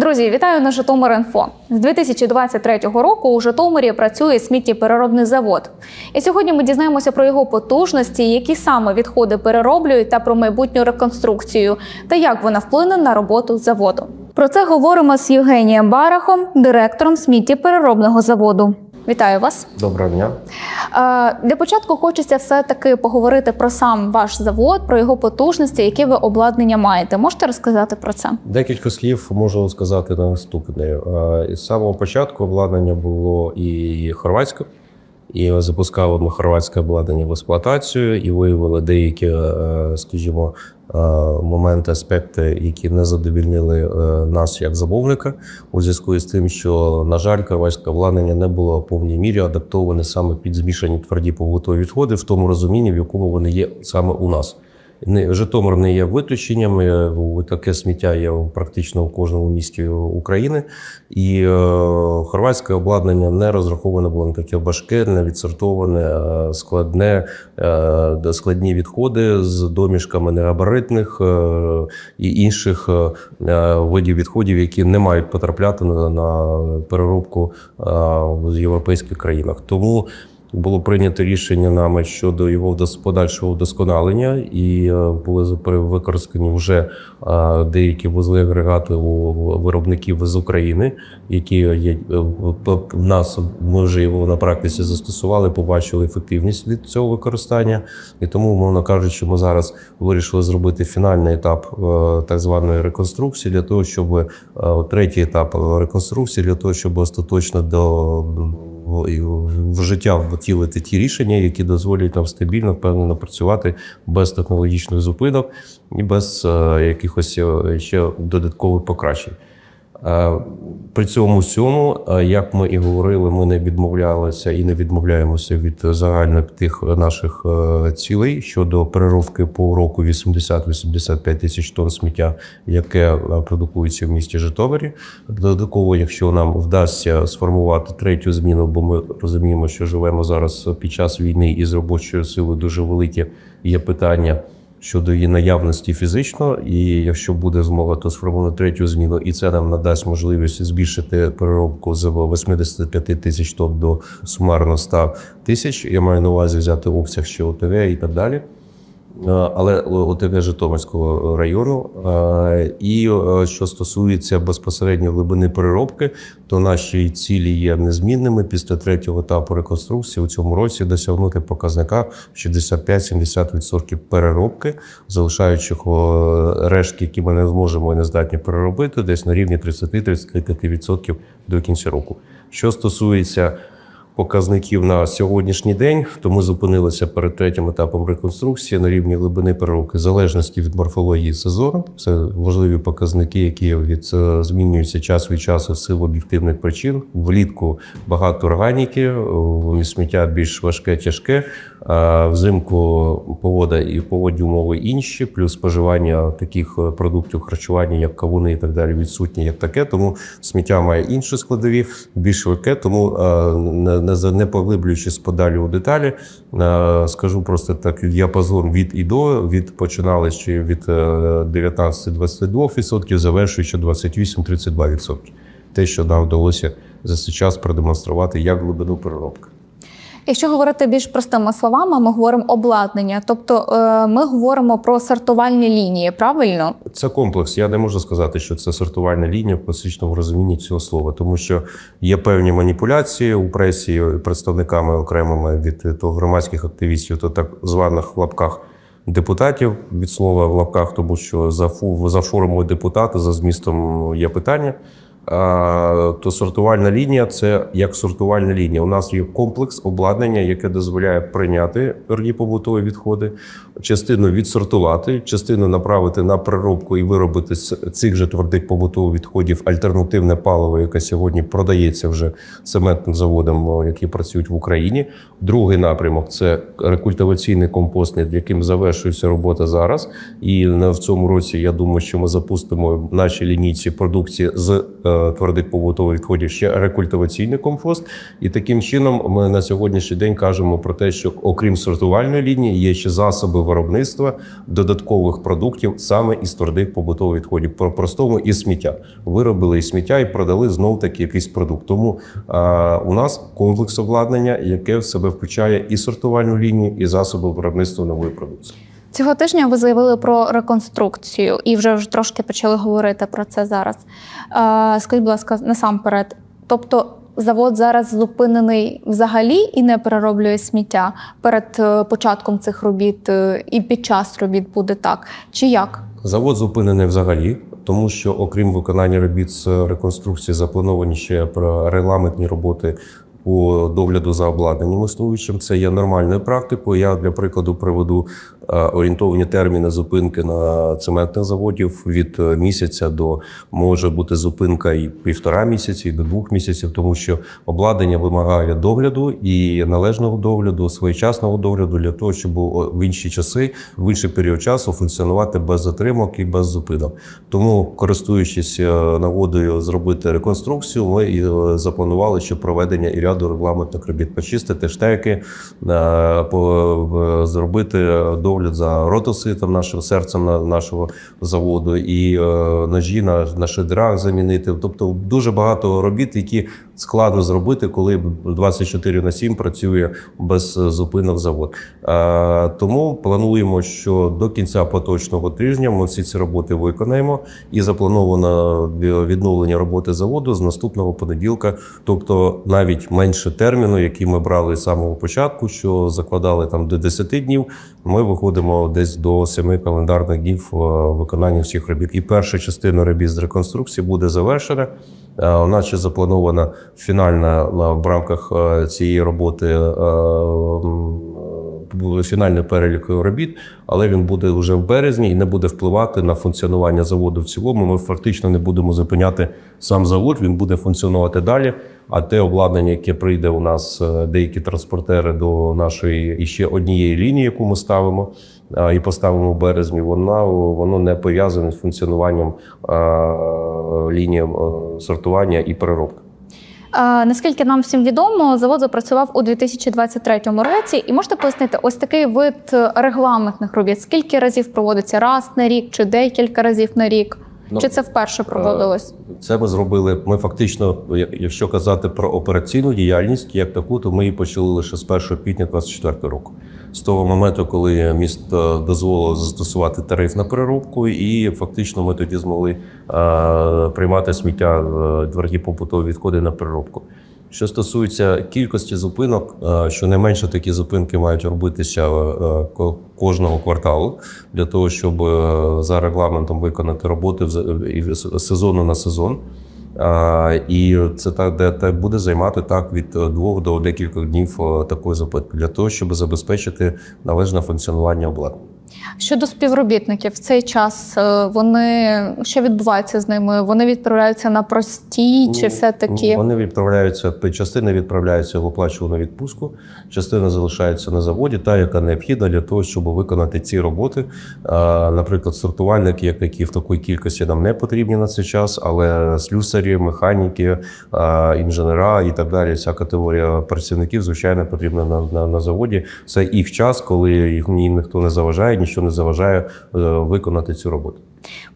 Друзі, вітаю на Житомир.Інфо. З 2023 року у Житомирі працює сміттєпереробний завод. І сьогодні ми дізнаємося про його потужності, які саме відходи перероблюють, та про майбутню реконструкцію, та як вона вплине на роботу заводу. Про це говоримо з Євгенієм Барахом, директором сміттєпереробного заводу. Вітаю вас. Доброго дня. Е, Для початку хочеться все таки поговорити про сам ваш завод, про його потужності, які ви обладнання маєте. Можете розказати про це? Декілька слів можу сказати на наступне. Е, Із самого початку обладнання було і хорватське, і запускали ми хорватське обладнання в експлуатацію, і виявили деякі, е, скажімо, моменти, аспекти, які не задовільнили е, нас як замовника, у зв'язку з тим, що, на жаль, карвальське обладнання не було в повній мірі адаптоване саме під змішані тверді побутові відходи в тому розумінні, в якому вони є саме у нас. Не Житомир не є виключенням. е, Таке сміття є практично у кожному місті України. І е, хорватське обладнання не розраховане було на таке важке, не відсортоване, складне, е, складні відходи з домішками негабаритних і інших видів відходів, які не мають потрапляти на, переробку в європейських країнах. Тому було прийнято рішення нами щодо його подальшого вдосконалення, і е, були використані вже е, деякі вузли агрегати у виробників з України, які є е, в- нас. Ми вже його на практиці застосували, побачили ефективність від цього використання. І тому, мовно кажучи, ми зараз вирішили зробити фінальний етап так званої реконструкції для того, щоб третій етап реконструкції для того, щоб остаточно до в, життя втілити ті рішення, які дозволять нам стабільно, впевнено працювати без технологічних зупинок і без е, якихось е, ще додаткових покращень. Е, При цьому всьому, е, як ми і говорили, ми не відмовлялися і не відмовляємося від загальних тих наших е, цілей щодо переробки по року 80-85 тисяч тонн сміття, яке продукується в місті Житомирі. Додатково, якщо нам вдасться сформувати третю зміну, бо ми розуміємо, що живемо зараз під час війни і з робочою силою дуже велике є питання щодо її наявності фізично, і якщо буде змога, то сформуємо третю зміну, і це нам надасть можливість збільшити переробку з 85 тисяч тонн до сумарно 100 тисяч. Я маю на увазі взяти обсяг ще ОТВ і так далі. Е, Але ОТВ Житомирського району. Е, І е, що стосується безпосередньо глибини переробки, то наші цілі є незмінними після третього етапу реконструкції у цьому році досягнути показника 65-70% переробки, залишаючи рештки, які ми не зможемо і не здатні переробити, десь на рівні 30-35% до кінця року. Що стосується показників на сьогоднішній день, то ми зупинилися перед третім етапом реконструкції на рівні глибини переробки залежності від морфології сезону. Це важливі показники, які від е, змінюються час від часу в силу об'єктивних причин. Влітку багато органіки, е, сміття більш важке, тяжке. А взимку погода і погодні умови інші, плюс споживання таких е, продуктів харчування, як кавуни і так далі, відсутні як таке. Тому сміття має інші складові, більш легке. Тому не, не, поглиблюючись подалі у деталі, е, скажу просто так: діапазон від і до від починали ще від е, 19-22%, завершуючи 28-32%. Те, що нам вдалося за цей час продемонструвати як глибину переробки. Якщо говорити більш простими словами, ми говоримо обладнання, тобто е, ми говоримо про сортувальні лінії, правильно? Це комплекс. Я не можу сказати, що це сортувальна лінія в класичному розумінні цього слова, тому що є певні маніпуляції у пресі представниками окремими від то громадських активістів, то так званих в лапках депутатів від слова в лапках, тому що за фу за формою депутата за змістом є питання. То сортувальна лінія це як сортувальна лінія. У нас є комплекс обладнання, яке дозволяє прийняти тверді побутові відходи, частину відсортувати, частину направити на переробку і виробити з цих же твердих побутових відходів альтернативне паливо, яке сьогодні продається вже цементним заводам, які працюють в Україні. Другий напрямок це рекультиваційний компост, над яким завершується робота зараз. І в цьому році я думаю, що ми запустимо в нашій лінійці продукції з твердих побутових відходів ще рекультиваційний компост. І таким чином ми на сьогоднішній день кажемо про те, що окрім сортувальної лінії є ще засоби виробництва додаткових продуктів саме із твердих побутових відходів, по простому із сміття. Виробили із сміття і продали знов таки якийсь продукт. Тому а, у нас комплекс обладнання, яке в себе включає і сортувальну лінію, і засоби виробництва нової продукції. Цього тижня ви заявили про реконструкцію і вже, трошки почали говорити про це зараз. Скажіть, будь ласка, насамперед, тобто завод зараз зупинений взагалі і не перероблює сміття перед е, початком цих робіт е, і під час робіт буде так? Чи як? Завод зупинений взагалі, тому що окрім виконання робіт з реконструкції, заплановані ще регламентні роботи по догляду за обладнанням існуючим. Це є нормальною практикою. Я для прикладу приведу е, орієнтовані терміни зупинки на цементних заводів від е, місяця до може бути зупинка і півтора місяці, і до двох місяців, тому що обладнання вимагає догляду і належного догляду, своєчасного догляду для того, щоб в інші часи, в інший період часу функціонувати без затримок і без зупинок. Тому, користуючись е, нагодою зробити реконструкцію, ми і запланували ще проведення і ряду регламентних робіт, почистити штеки, е, зробити догляд за ротоситом, нашим серцем на- нашого заводу, і е, ножі на, на шедрах замінити. Тобто дуже багато робіт, які складно зробити, коли 24 на 7 працює без зупинок завод. Е, Тому плануємо, що до кінця поточного тижня ми всі ці роботи виконаємо і заплановано відновлення роботи заводу з наступного понеділка, тобто навіть менше терміну, який ми брали з самого початку, що закладали там до 10 днів. Ми виходимо десь до 7 календарних днів е, виконання всіх робіт. І перша частина робіт з реконструкції буде завершена. Е, У нас ще запланована фінальна е, в рамках е, цієї роботи е, е, фінальний перелік робіт, але він буде вже в березні і не буде впливати на функціонування заводу в цілому. Ми фактично не будемо зупиняти сам завод, він буде функціонувати далі. А те обладнання, яке прийде у нас, е, деякі транспортери до нашої іще однієї лінії, яку ми ставимо е, і поставимо в березні, вона воно не пов'язане з функціонуванням е, лінії сортування і переробки. Наскільки нам всім відомо, завод запрацював у 2023 році. І можете пояснити, ось такий вид регламентних робіт. Скільки разів проводиться раз на рік чи декілька разів на рік? Ну, чи це вперше проводилось? Це ми зробили. Ми фактично, якщо казати про операційну діяльність як таку, то ми її почали лише з 1 квітня 2024 року. З того моменту, коли місто дозволило застосувати тариф на переробку, і фактично ми тоді змогли е, приймати сміття е, побутові відходи на переробку. Що стосується кількості зупинок, е, щонайменше такі зупинки мають робитися е, кожного кварталу для того, щоб е, за регламентом виконати роботи сезону на сезон. І це так, де те буде займати так від двох до декількох днів такої зупинки для того, щоб забезпечити належне функціонування обладнання. Щодо співробітників, в цей час е, вони що відбувається з ними? Вони відправляються на прості, чи все таки Вони відправляються, частина відправляється в оплачувану відпустку, частина залишається на заводі, та яка необхідна для того, щоб виконати ці роботи. Наприклад, сортувальники, як такі в такій кількості нам не потрібні на цей час, але слюсарі, механіки, інженера і так далі. Ця категорія працівників, звичайно, потрібна на, на, на заводі. Це їх час, коли їх їм ніхто не заважає, нічого не заважає е, виконати цю роботу.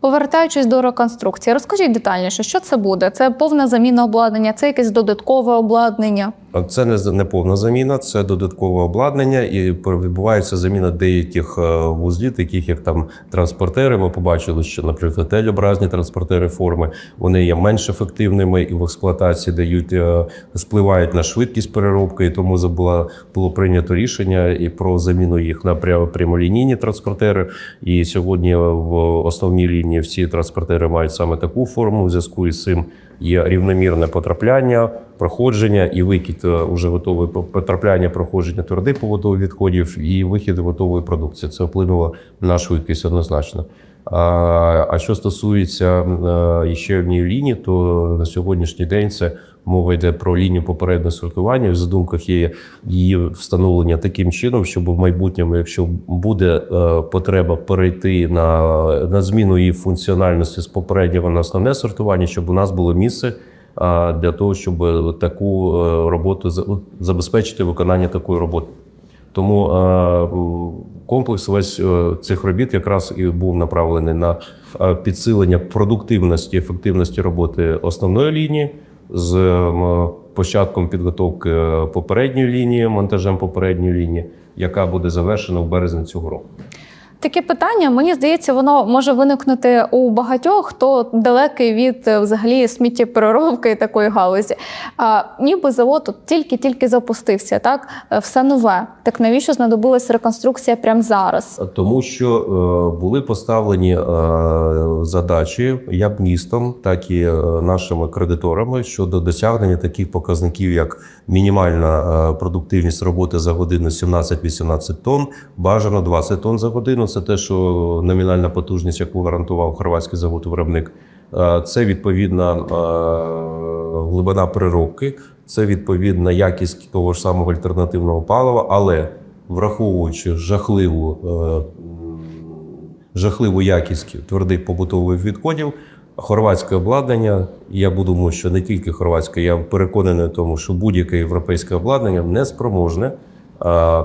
повертаючись до реконструкції, розкажіть детальніше, що це буде? Це повна заміна обладнання, це якесь додаткове обладнання. Це не, повна заміна, це додаткове обладнання, і відбувається заміна деяких е, вузлів, таких як там транспортери. Ми побачили, що, наприклад, телеобразні транспортери форми вони є менш ефективними і в експлуатації дають е, спливають на швидкість переробки. І тому забула було прийнято рішення і про заміну їх на пря- прямолінійні транспортери. І сьогодні в основній лінії всі транспортери мають саме таку форму. В зв'язку із цим є рівномірне потрапляння, проходження і викид е, уже готовий потрапляння, проходження твердих поводових відходів і вихід готової продукції. Це вплинуло на швидкість однозначно. А, а що стосується е, ще однієї лінії, то на сьогоднішній день це мова йде про лінію попереднього сортування. В задумках є її встановлення таким чином, щоб в майбутньому, якщо буде е, потреба перейти на, на зміну її функціональності з попереднього на основне сортування, щоб у нас було місце для того, щоб таку е, роботу забезпечити виконання такої роботи. Тому е, комплекс весь е, цих робіт якраз і був направлений на е, підсилення продуктивності, ефективності роботи основної лінії з початком підготовки е, попередньої лінії, монтажем попередньої лінії, яка буде завершена в березні цього року. Таке питання, мені здається, воно може виникнути у багатьох, хто далекий від е, взагалі сміттєпереробки такої галузі. А, ніби завод тільки-тільки запустився, так Е, все нове. Так навіщо знадобилась реконструкція прямо зараз? Тому що е, були поставлені е, задачі як містом, так і е, нашими кредиторами щодо досягнення таких показників, як мінімальна е, продуктивність роботи за годину 17-18 тонн, бажано 20 тонн за годину. Це те, що номінальна потужність, яку гарантував хорватський завод-виробник. Е, Це відповідна е, глибина переробки, це відповідна якість того ж самого альтернативного палива, але враховуючи жахливу, е, жахливу якість твердих побутових відходів, хорватське обладнання, я думаю, що не тільки хорватське, я переконаний в тому, що будь-яке європейське обладнання не спроможне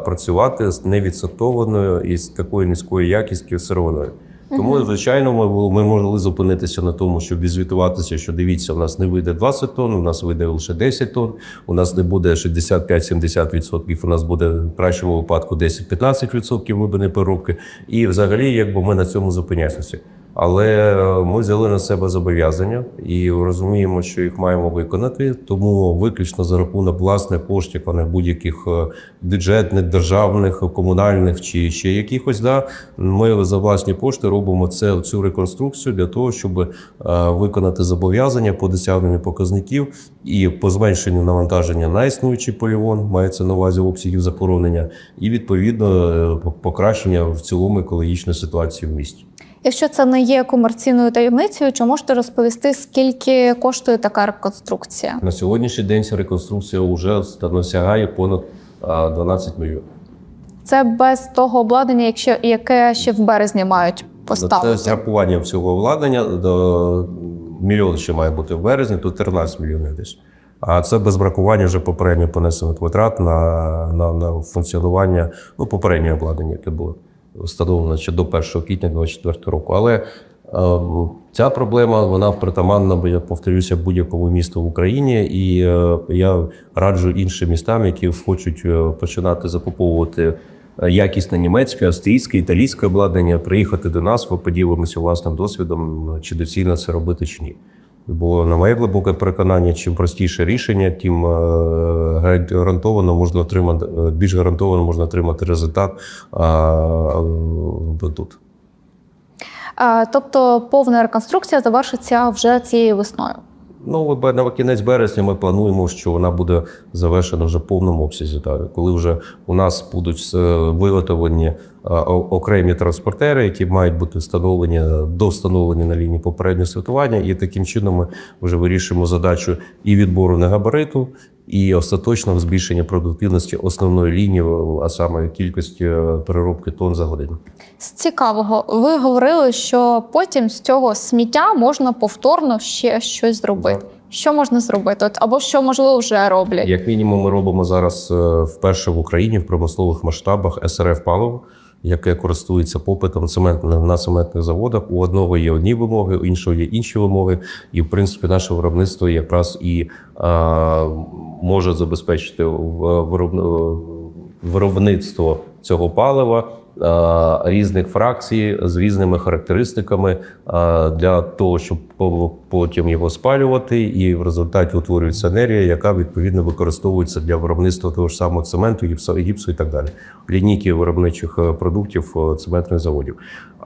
працювати з невідсортованою і з такою низькою якістю сировиною. Тому, звичайно, ми, ми могли зупинитися на тому, щоб відзвітуватися, що дивіться, у нас не вийде 20 тонн, у нас вийде лише 10 тонн, у нас не буде 65-70%, у нас буде в кращому випадку 10-15% глибини переробки. І взагалі, якби ми на цьому зупиняємося. Але е, ми взяли на себе зобов'язання і розуміємо, що їх маємо виконати. Тому виключно за рахунок власних коштів, а не будь-яких е, бюджетних, державних, комунальних чи ще якихось. Да, ми за власні кошти робимо це цю реконструкцію для того, щоб е, виконати зобов'язання по досягненню показників і по зменшенню навантаження на існуючий полігон, мається на увазі обсягів захоронення, і відповідно покращення в цілому екологічної ситуації в місті. Якщо це не є комерційною таємницею, чи можете розповісти, скільки коштує така реконструкція? На сьогоднішній день ця реконструкція вже досягає понад 12 мільйонів. Це без того обладнання, якщо яке ще в березні мають Це поставити. з рахуванням всього обладнання до мільйон ще має бути в березні, то 13 мільйонів десь. А це без бракування вже попередньо понесених витрат на, на, на функціонування ну, попереднього обладнання, яке було встановлено ще до 1 квітня 2024 року. Але е, ця проблема вона притаманна, бо я повторюся, будь-якому місту в Україні. І е, я раджу іншим містам, які хочуть е, починати закуповувати е, якісне німецьке, австрійське, італійське обладнання, приїхати до нас, ми поділимося власним досвідом, чи доцільно це робити чи ні. Бо на моє глибоке переконання, чим простіше рішення, тим е, гарантовано можна отримати е, більш гарантовано можна отримати результат тут. Тобто повна реконструкція завершиться вже цією весною. Ну, на кінець березня ми плануємо, що вона буде завершена вже в повному обсязі. Так. Коли вже у нас будуть е, виготовлені е, окремі транспортери, які мають бути встановлені до встановлення на лінії попереднього святування, і таким чином ми вже вирішимо задачу і відбору на габариту, і остаточного збільшення продуктивності основної лінії, а саме кількості е, переробки тонн за годину. З цікавого, ви говорили, що потім з цього сміття можна повторно ще щось зробити. Що можна зробити? От, або що можливо вже роблять? Як мінімум, ми робимо зараз е, вперше в Україні в промислових масштабах СРФ паливо, яке користується попитом цемент на на цементних заводах. У одного є одні вимоги, у іншого є інші вимоги. І в принципі, наше виробництво якраз і а, може забезпечити виробництво цього палива. А, Різних фракцій з різними характеристиками для того, щоб потім його спалювати, і в результаті утворюється енергія, яка відповідно використовується для виробництва того ж самого цементу, гіпсу, і так далі. Лінійки виробничих е, продуктів е, цементних заводів.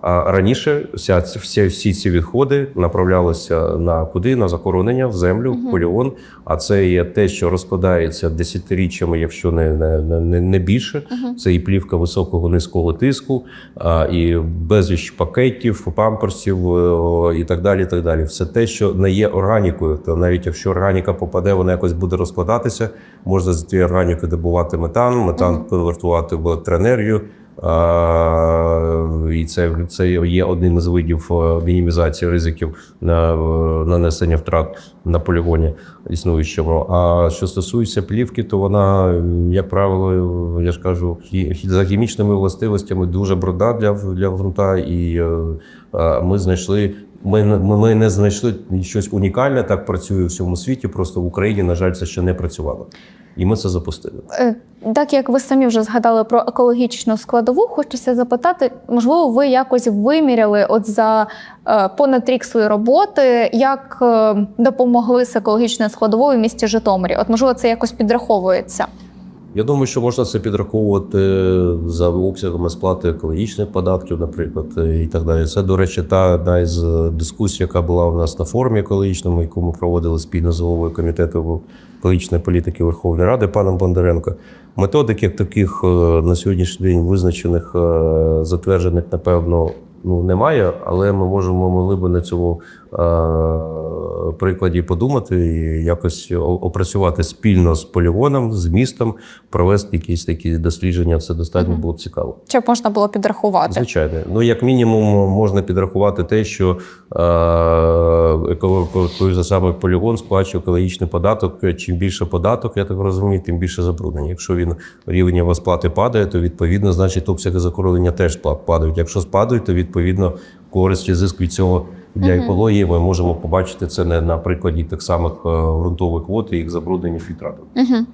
А раніше вся, всі, всі ці відходи направлялися на куди? На захоронення в землю, в полігон. А це є те, що розкладається десятиріччями, якщо не, не, не, не більше. Це і плівка високого низького тиску, і безліч пакетів, памперсів е, і так далі. І так далі. Все те, що не є органікою. То навіть якщо органіка попаде, вона якось буде розкладатися. Можна з цієї органіки добувати метан, метан конвертувати в електроенергію. І це, це є одним із видів е, мінімізації ризиків на е, нанесення втрат на полігоні існуючому. А що стосується плівки, то вона, як правило, я ж кажу, за хімічними властивостями дуже бруда для, для ґрунта, і е, ми знайшли. Ми, ми, не знайшли щось унікальне, так працює у всьому світі. Просто в Україні, на жаль, це ще не працювало. І ми це запустили. Е, Так як ви самі вже згадали про екологічну складову, хочеться запитати, можливо, ви якось виміряли от за е, понад рік своєї роботи, як е, допомогли з екологічною складовою в місті Житомирі? От можливо, це якось підраховується. Я думаю, що можна це підраховувати за обсягами сплати екологічних податків, наприклад, і так далі. Це, до речі, та одна із дискусій, яка була у нас на форумі екологічному, яку ми проводили спільно з головою комітету екологічної політики Верховної Ради паном Бондаренко. Методик як таких е, на сьогоднішній день визначених, е, затверджених, напевно, ну немає, але ми можемо могли би на цьому е, прикладі подумати і якось опрацювати спільно з полігоном, з містом, провести якісь такі дослідження. Це достатньо було б цікаво. Щоб можна було підрахувати? Звичайно, ну як мінімум можна підрахувати те, що е, той же самий полігон сплачує екологічний податок. Чим більше податок, я так розумію, тим більше забруднення. Якщо він рівень його сплати падає, то відповідно, значить обсяги закоролення теж падають. Якщо спадають, то відповідно користь і зиск від цього для екології ми можемо побачити це не на прикладі тих самих е, ґрунтових вод і їх забруднення фільтратом. Угу.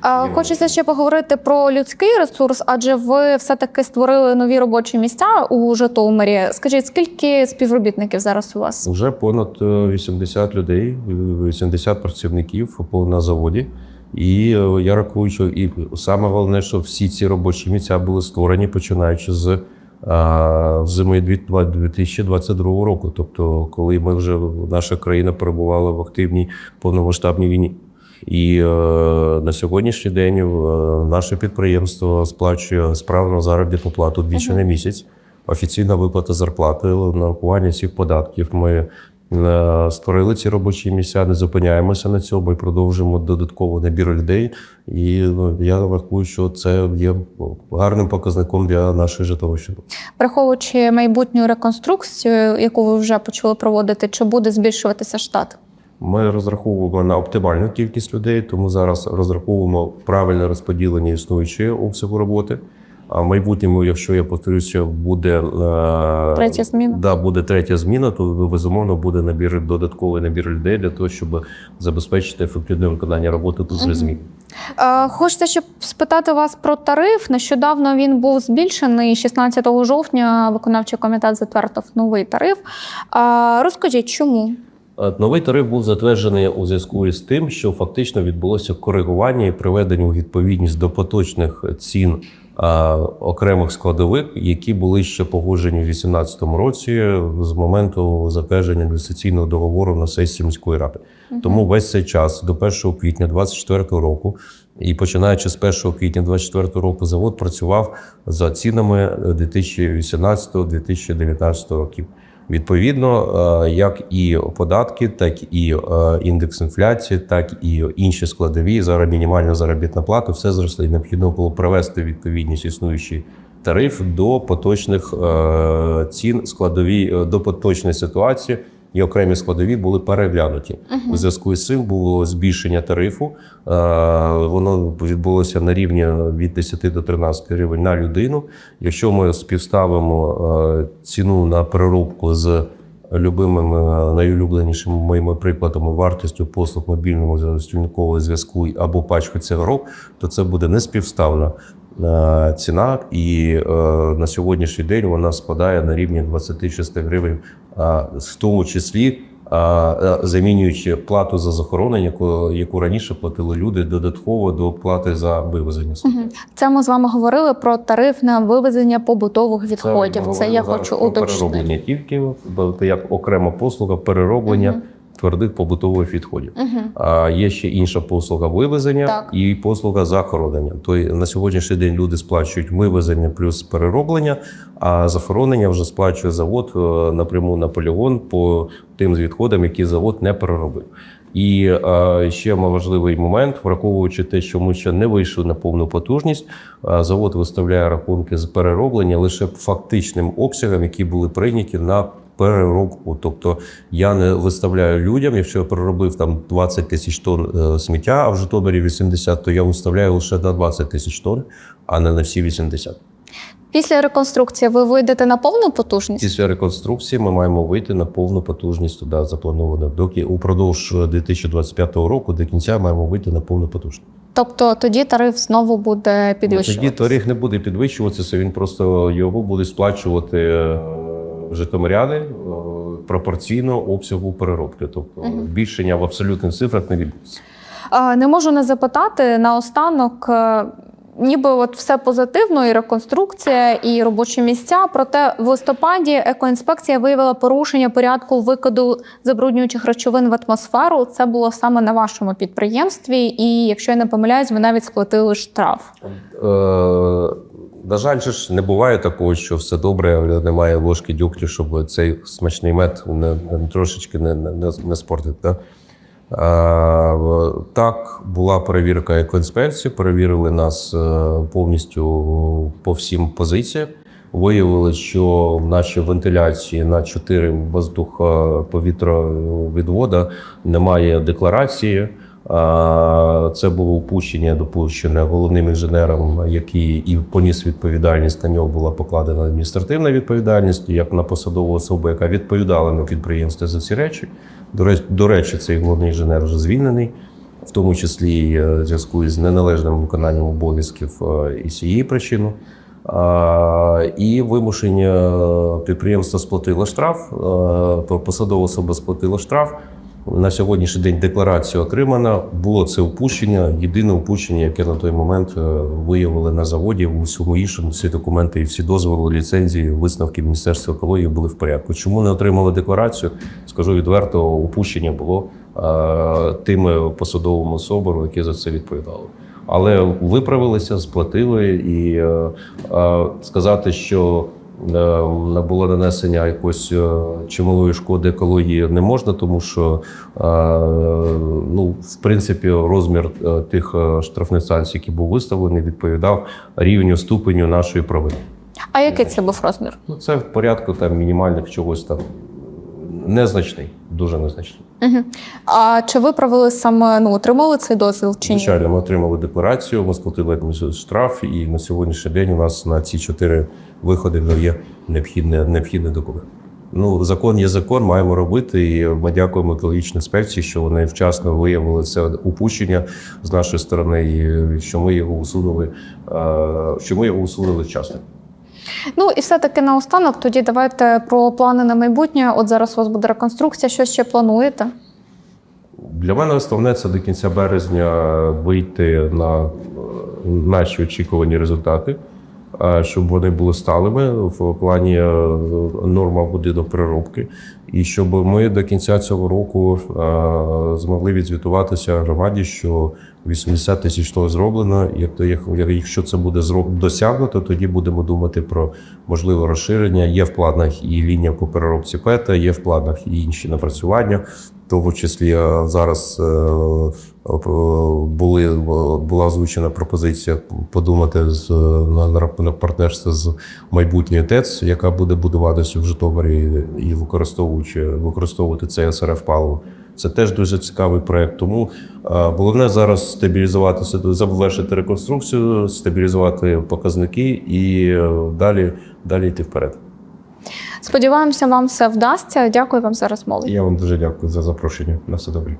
А, хочеться ще поговорити про людський ресурс, адже ви все-таки створили нові робочі місця у Житомирі. Скажіть, скільки співробітників зараз у вас? Вже понад е, 80 людей, е, 80 працівників по- на заводі. І е, я рахую, що і саме головне, що всі ці робочі місця були створені починаючи з зими 2022 року. Тобто, коли ми вже наша країна перебувала в активній повномасштабній війні. І е, на сьогоднішній день е, наше підприємство сплачує справну заробітну плату двічі на місяць. Офіційна виплата зарплати, нарахування всіх податків. Ми створили ці робочі місця, не зупиняємося на цьому і продовжуємо додатково набір людей. І ну, я рахую, що це є гарним показником для нашої Житомирщини. Враховуючи майбутню реконструкцію, яку ви вже почали проводити, чи буде збільшуватися штат? Ми розраховуємо на оптимальну кількість людей, тому зараз розраховуємо правильне розподілення існуючої обсягу роботи. А в майбутньому, якщо я повторюся, буде е, Третя зміна. Да, буде третя зміна, то безумовно буде набір додатковий набір людей для того, щоб забезпечити ефективне виконання роботи тут же змін. Е, Хочеться ще спитати вас про тариф. Нещодавно він був збільшений 16 жовтня. Виконавчий комітет затвердив новий тариф. Е, Розкажіть, чому? Новий тариф був затверджений у зв'язку із тим, що фактично відбулося коригування і приведення у відповідність до поточних цін окремих складових, які були ще погоджені в 2018 році з моменту затвердження інвестиційного договору на сесії міської ради. Тому весь цей час до 1 квітня 2024 року. І починаючи з 1 квітня 2024 року, завод працював за цінами 2018-2019 років. Відповідно, е, як і податки, так і е, індекс інфляції, так і інші складові зараз мінімальна заробітна плата, все зросло. І необхідно було привести відповідність існуючий тариф до поточних е, цін, складові до поточної ситуації. І окремі складові були переглянуті. У зв'язку з цим було збільшення тарифу. Е, Воно відбулося на рівні від 10 до 13 гривень на людину. Якщо ми співставимо е, ціну на переробку з любимими е, найулюбленішими моїми прикладами вартістю послуг мобільного стільникового зв'язку або пачку цигарок, то це буде неспівставна ціна, і е, на сьогоднішній день вона спадає на рівні 26 гривень, в тому числі е, замінюючи плату за захоронення, яку, яку раніше платили люди додатково до плати за вивезення. Це ми з вами говорили про тариф на вивезення побутових відходів. ми Це, я хочу уточнити. перероблення тільки як окрема послуга перероблення Мгм. Твердих побутових відходів. А є ще інша послуга вивезення Так. і послуга захоронення. Тобто на сьогоднішній день люди сплачують вивезення плюс перероблення, а захоронення вже сплачує завод е, напряму на полігон по тим відходам, які завод не переробив. І е, ще важливий момент, враховуючи те, що ми ще не вийшли на повну потужність, е, завод виставляє рахунки з перероблення лише фактичним обсягам, які були прийняті на переробку. Тобто я не виставляю людям, якщо я переробив там 20 тисяч тонн е, сміття, а в Житомирі 80, то я виставляю лише на 20 тисяч тонн, а не на всі 80. Після реконструкції ви вийдете на повну потужність? Після реконструкції ми маємо вийти на повну потужність туди заплановано. Доки упродовж 2025 року до кінця маємо вийти на повну потужність. Тобто тоді тариф знову буде підвищуватися? Тоді тариф не буде підвищуватися, він просто його буде сплачувати е, житомиряни е, пропорційно обсягу переробки. Тобто збільшення в абсолютних цифрах не відбудеться. Не можу не запитати наостанок. е, Ніби от все позитивно, і реконструкція, і робочі місця. Проте в листопаді екоінспекція виявила порушення порядку викиду забруднюючих речовин в атмосферу. Це було саме на вашому підприємстві, і якщо я не помиляюсь, ви навіть сплатили штраф. Е, на жаль, ж не буває такого, що все добре, але немає ложки дюктю, щоб цей смачний мед не, не трошечки не, не, не, спортити. Да? Е, в- так, була перевірка екоінспекції, перевірили нас е, повністю по всім позиціям. Виявили, що в нашій вентиляції на 4 воздух повітровідвода немає декларації. Це було упущення, допущене головним інженером, який і поніс відповідальність. На нього була покладена адміністративна відповідальність, як на посадову особу, яка відповідала на підприємстві за. До речі, до речі, цей головний інженер вже звільнений, в тому числі е, в зв'язку з неналежним виконанням обов'язків е, і цієї причини. І вимушення підприємства сплатило штраф, е, посадова особа сплатила штраф. На сьогоднішній день декларація отримана. Було це упущення. Єдине упущення, яке на той момент е, виявили на заводі. У всьому іншому всі документи і всі дозволи, ліцензії, висновки Міністерства екології були в порядку. Чому не отримали декларацію? Скажу відверто, упущення було е, тими посадовими особами, які за це відповідали. Але виправилися, сплатили і е, сказати, що не було нанесення якоїсь е, чималої шкоди екології не можна, тому що е, ну, в принципі розмір е, тих штрафних санкцій, які був виставлений, відповідав рівню ступеню нашої провини. А який це був розмір? Ну це в порядку там мінімальних чогось там незначний, дуже незначний. Угу. А чи ви провели саме ну отримали цей дозвіл чи ні? Звичайно, ми отримали декларацію, ми сплатили штраф, і на сьогоднішній день у нас на ці чотири виходи вже є необхідний, необхідний документ. Ну, закон є закон, маємо робити. І ми дякуємо екологічній інспекції, що вони вчасно виявили це упущення з нашої сторони, і що ми його усунули, е, що ми його усунули вчасно. Ну і все-таки наостанок, тоді давайте про плани на майбутнє. От зараз у вас буде реконструкція. Що ще плануєте? Для мене основне це до кінця березня вийти на е, наші очікувані результати, е, щоб вони були сталими в плані е, норма будинок переробки, і щоб ми до кінця цього року е, змогли відзвітуватися громаді, що 80 тисяч того зроблено. Як якщо це буде досягнуто, тоді будемо думати про можливе розширення. Є в планах і лінія по переробці ПЕТа, є в планах і інші напрацювання. Тому числі е, зараз е, е, були, була озвучена пропозиція подумати з, на, на рахунок партнерства з майбутньою ТЕЦ, яка буде будуватися в Житомирі і використовуючи використовувати це СРФ паливо. Це теж дуже цікавий проект. Тому е, головне зараз стабілізувати завершити реконструкцію, стабілізувати показники і е, далі, далі йти вперед. Сподіваємося, вам все вдасться. Дякую вам за розмову. Я вам дуже дякую за запрошення. На все добре.